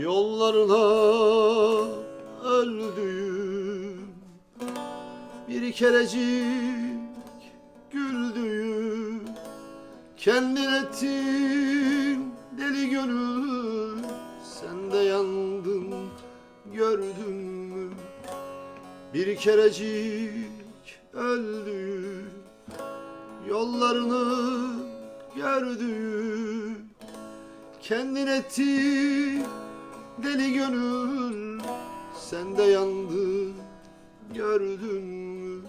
Yollarına öldüğüm Bir kerecik güldüğüm Kendin ettin deli gönül Sen de yandın gördün mü? Bir kerecik öldüğüm Yollarını gördüğüm Kendin ettin deli gönül Sen de yandın gördün mü?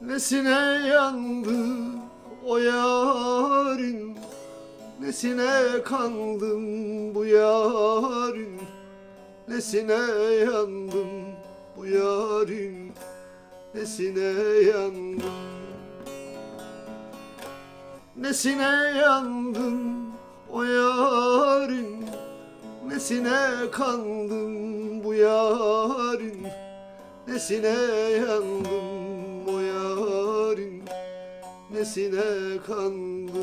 Nesine yandı o yarın Nesine kandın bu yarın Nesine yandım bu yarın Nesine yandım? Nesine yandın o yarın Nesine kandın bu yarın Nesine yandım o yarın Nesine kandım